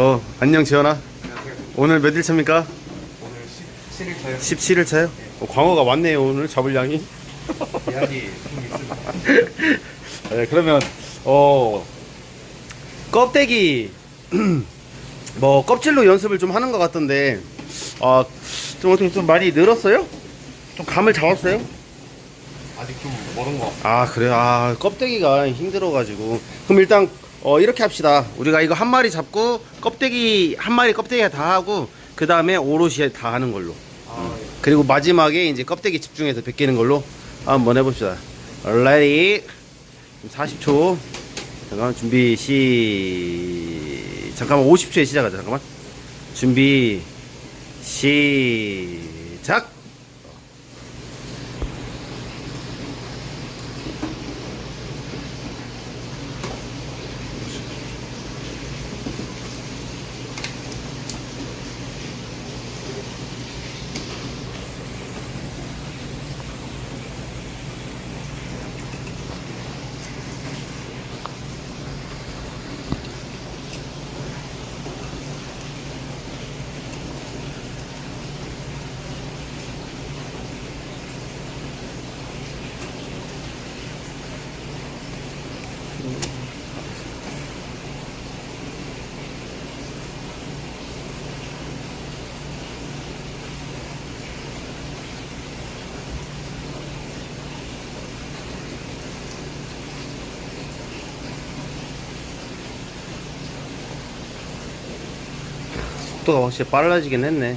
어, 안녕 지현아. 안녕하세요. 오늘 몇 일 차입니까? 오늘 17일 차요. 17일 차요? 어, 광어가 많네요 오늘 잡을 양이. 예약이 좀 있습니다. 네, 그러면 어 껍데기 뭐 껍질로 연습을 좀 하는 것 같던데 아 좀 어떻게 좀 많이 늘었어요? 좀 감을 잡았어요? 아직 좀 멀은 것 같아요. 아 그래요 아 껍데기가 힘들어가지고 그럼 일단 어 이렇게 합시다 우리가 이거 한 마리 잡고 껍데기 한 마리 껍데기 다 하고 그 다음에 오롯이 다 하는 걸로 아, 그리고 마지막에 이제 껍데기 집중해서 벗기는 걸로 한번 해봅시다. 레디 40초. 잠깐만 준비 시 잠깐만 50초에 시작하자. 잠깐만 준비 시작. 속도가 확실히 빨라지긴 했네.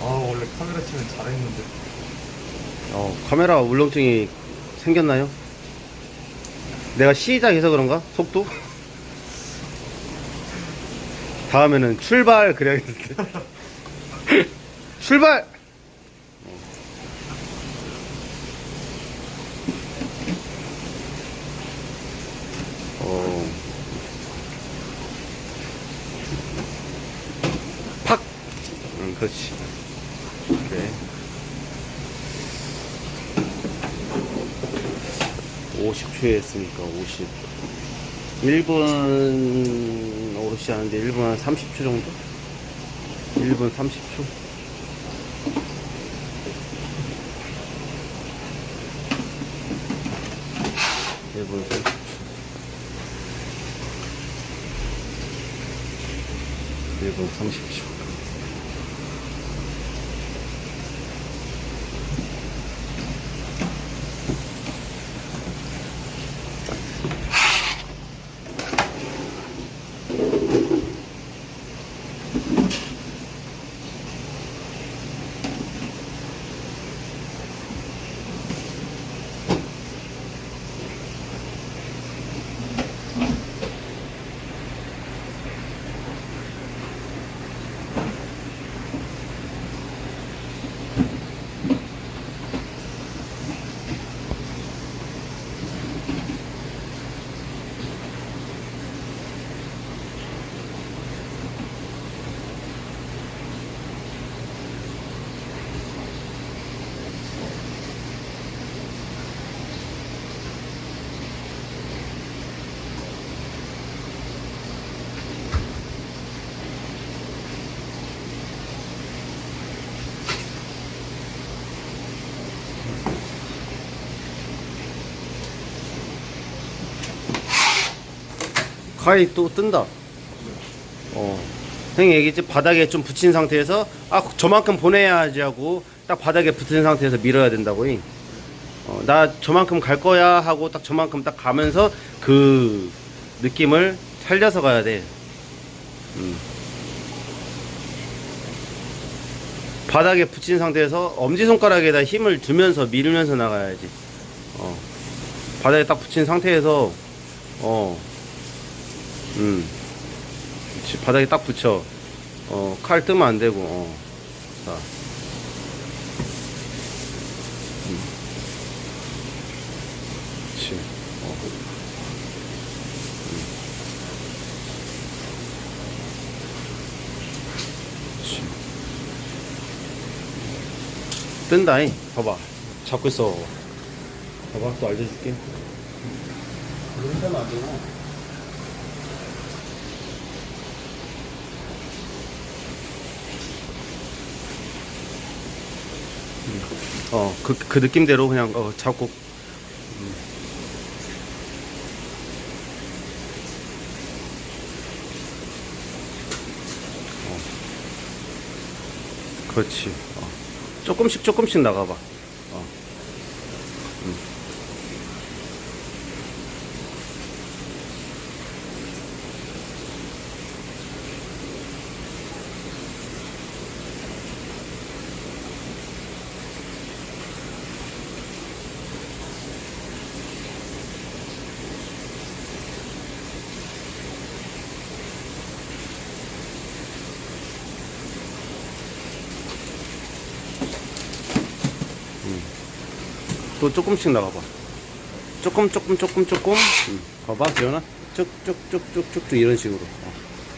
아 원래 카메라 치면 잘했는데. 어, 카메라 울렁증이 생겼나요? 내가 시작해서 그런가? 속도? 다음에는 출발 그래야겠는데. 출발! 어. 팍! 응, 그렇지. 그래. 50초에 했으니까 50. 1분 오롯이 하는데 1분 한 30초 정도? 1분 30초? 일분 30초. 일분 30초. 가위 또 뜬다. 어. 형이 얘기했지 바닥에 좀 붙인 상태에서 아 저만큼 보내야지 하고 딱 바닥에 붙은 상태에서 밀어야 된다고. 이. 어, 나 저만큼 갈 거야 하고 딱 저만큼 딱 가면서 그 느낌을 살려서 가야 돼. 음. 바닥에 붙인 상태에서 엄지손가락에다 힘을 주면서 밀면서 나가야지. 어. 바닥에 딱 붙인 상태에서 어. 음. 그치, 바닥에 딱 붙여. 어, 칼 뜨면 안 되고, 어. 자. 음. 어. 음. 뜬다잉. 봐봐. 잡고 있어. 봐봐. 또 알려줄게. 그런 데는 안 되나? 어, 그, 그 느낌대로 그냥 어, 잡고. 음. 어. 그렇지. 어. 조금씩 조금씩 나가봐. 또 조금씩 나가봐. 조금, 조금, 조금, 조금. 음. 봐봐, 지현아. 쭉 쭉 쭉 쭉쭉 이런 식으로.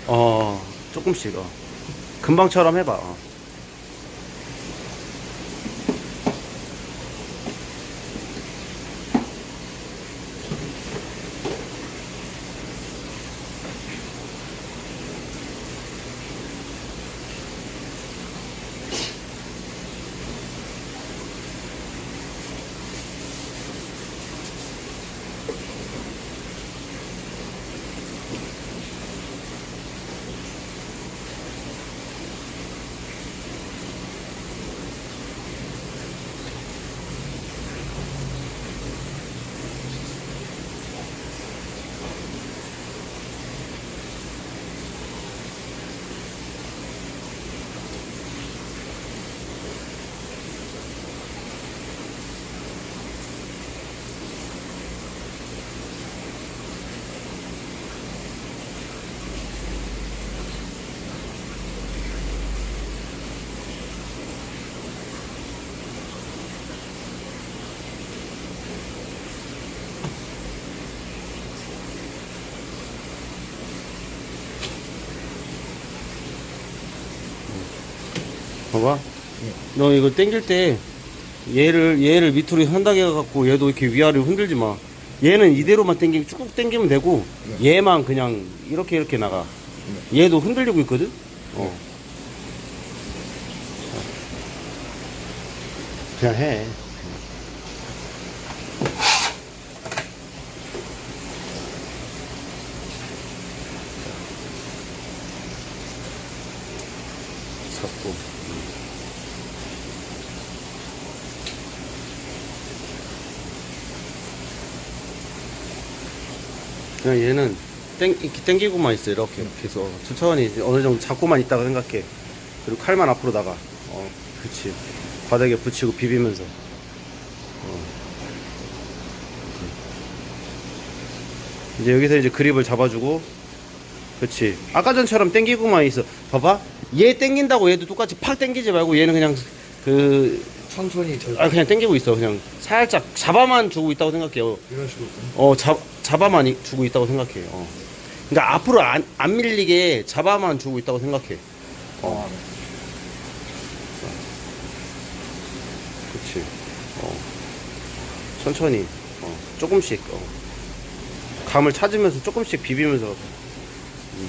어, 어, 조금씩. 어. 금방처럼 해봐. 어. 봐봐. 너 이거 당길 때 얘를 얘를 밑으로 한다게 해갖고 얘도 이렇게 위아래로 흔들지 마. 얘는 이대로만 당기면 쭉 당기면 되고 얘만 그냥 이렇게 이렇게 나가. 얘도 흔들리고 있거든. 어. 그냥 해. 잡고. 그냥 얘는 땡, 이렇게 땡기고만 있어 이렇게. 이렇게 해서 천천히 이제 어느 정도 잡고만 있다가 생각해. 그리고 칼만 앞으로 나가. 어 그치 바닥에 붙이고 비비면서. 어. 이제 여기서 이제 그립을 잡아주고 그치. 아까 전처럼 땡기고만 있어. 봐봐. 얘 땡긴다고 얘도 똑같이 팍 땡기지 말고 얘는 그냥 그 천천히 저아 그냥 땡기고 있어 그냥 살짝 잡아만 주고 있다고 생각해요 이런 식으로 어, 잡, 잡아만 이- 주고 있다고 생각해. 어. 그러니까 앞으로 안, 안 밀리게 잡아만 주고 있다고 생각해. 어. 그치. 어. 천천히. 어. 조금씩. 어. 감을 찾으면서 조금씩 비비면서. 음.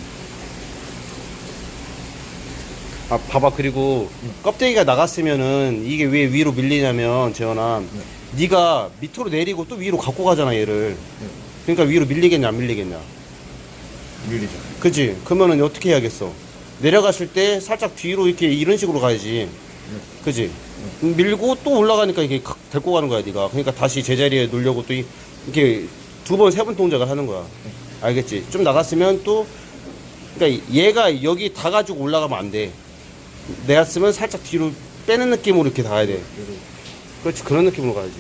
아, 봐봐. 그리고 껍데기가 나갔으면은 이게 왜 위로 밀리냐면, 재현아. 네 가 밑으로 내리고 또 위로 갖고 가잖아, 얘를. 그러니까 위로 밀리겠냐, 안 밀리겠냐. 밀리죠. 그지? 그러면은 어떻게 해야겠어? 내려갔을 때 살짝 뒤로 이렇게 이런 식으로 가야지. 그지? 밀고 또 올라가니까 이게 칵 데리고 가는 거야, 네가. 그러니까 다시 제자리에 놓으려고 또 이- 이렇게 두 번, 세 번 동작을 하는 거야. 알겠지? 좀 나갔으면 또, 그러니까 얘가 여기 다 가지고 올라가면 안 돼. 내가 쓰면 살짝 뒤로 빼는 느낌으로 이렇게 가야 돼. 그렇지, 그런 느낌으로 가야지.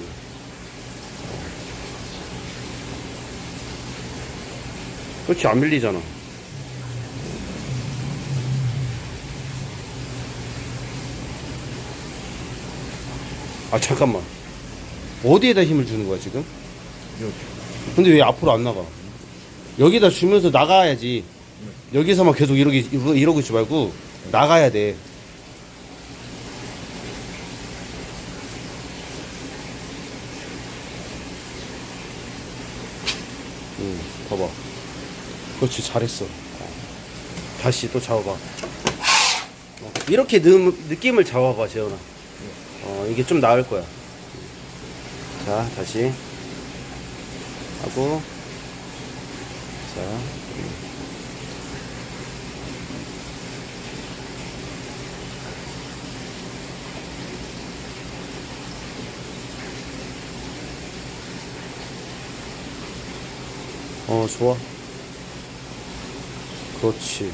그렇지, 안 밀리잖아. 아, 잠깐만. 어디에다 힘을 주는 거야, 지금? 근데 왜 앞으로 안 나가? 여기다 주면서 나가야지. 여기서만 계속 이러기, 이러- 이러고 있지 말고, 나가야 돼. 음. 잡아봐. 그렇지, 잘했어. 어. 다시 또 잡아봐. 어, 이렇게 느, 느낌을 잡아봐, 재현아. 어, 이게 좀 나을 거야. 자, 다시. 하고. 자. 어, 좋아. 그렇지.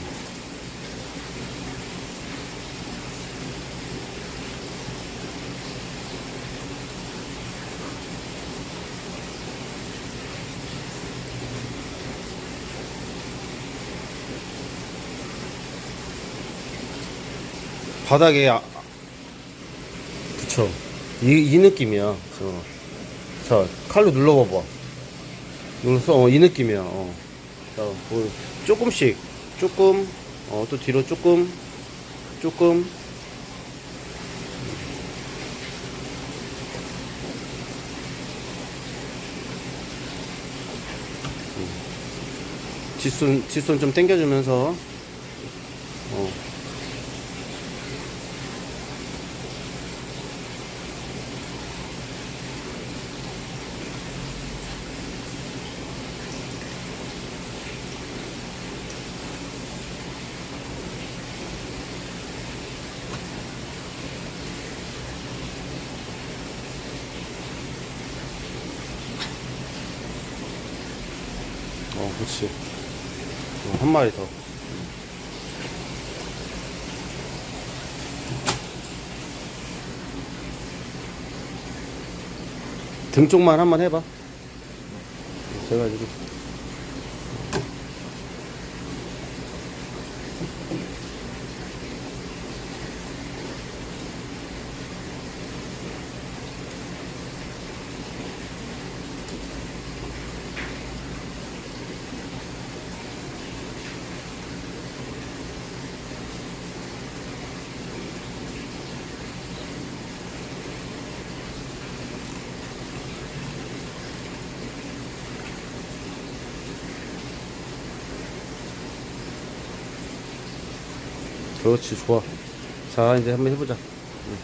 바닥에 아, 붙여. 이, 이 느낌이야. 저. 자, 칼로 눌러봐봐. 눌러서, 어, 이 느낌이야. 어. 자, 뭐, 조금씩, 조금, 어, 또 뒤로 조금, 조금. 음. 뒷손, 뒷손 좀 당겨주면서, 어, 그렇지. 어, 한 마리 더. 등 쪽만 한번 해봐. 제가 지금. 그렇지, 좋아. 자, 이제 한번 해보자. 응.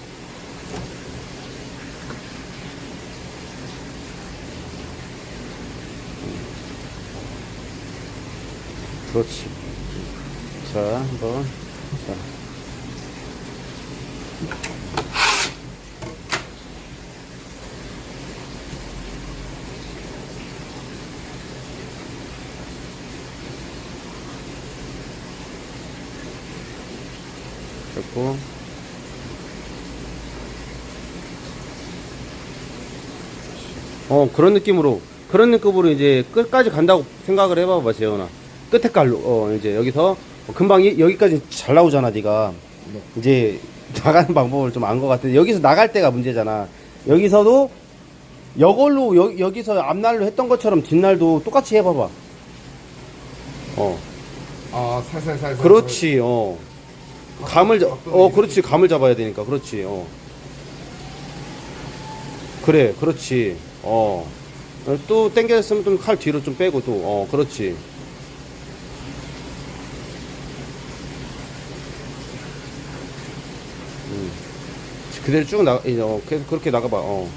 그렇지. 자, 한번. 자. 됐고. 어, 그런 느낌으로, 그런 느낌으로 이제 끝까지 간다고 생각을 해봐봐, 재현아. 끝에 깔로, 어, 이제 여기서 금방 이- 여기까지 잘 나오잖아, 네가 네. 이제 나가는 방법을 좀 안 것 같은데, 여기서 나갈 때가 문제잖아. 여기서도, 여걸로, 여, 여기서 앞날로 했던 것처럼 뒷날도 똑같이 해봐봐. 어, 아, 살살살. 그렇지, 어. 감을 잡, 어, 그렇지. 감을 잡아야 되니까. 그렇지. 어. 그래, 그렇지. 어. 어, 또 당겼으면 좀 칼 뒤로 좀 빼고 또. 어, 그렇지. 음. 그대로 쭉 나, 이, 어, 계속 그렇게 나가봐. 어.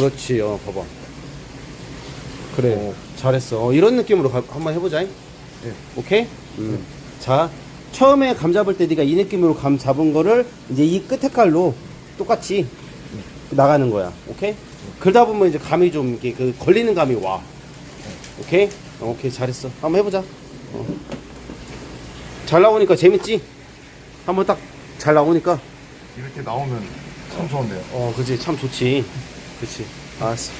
그렇지. 어, 봐봐. 그래. 어. 잘했어. 어, 이런 느낌으로 가- 한번 해보자. 잉? 네. 오케이? 음. 자, 처음에 감 잡을 때 네가 이 느낌으로 감 잡은 거를 이제 이 끝에 칼로 똑같이 나가는 거야. 오케이? 그러다 보면 이제 감이 좀 이렇게 그 걸리는 감이 와. 오케이? 어, 오케이. 잘했어. 한번 해보자. 어. 잘 나오니까 재밌지? 한번 딱 잘 나오니까 이렇게 나오면 참 좋은데요. 어, 그지. 참 좋지. 그치. 알았어.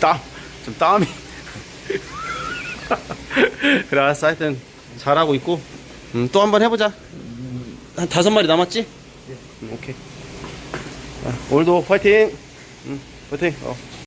땀, 좀 땀이. 그래, 알았어. 하여튼, 잘하고 있고. 음, 또 한 번 해보자. 한 다섯 마리 남았지? 음, 오케이. 자, 오늘도 파이팅! 음, 파이팅! 어.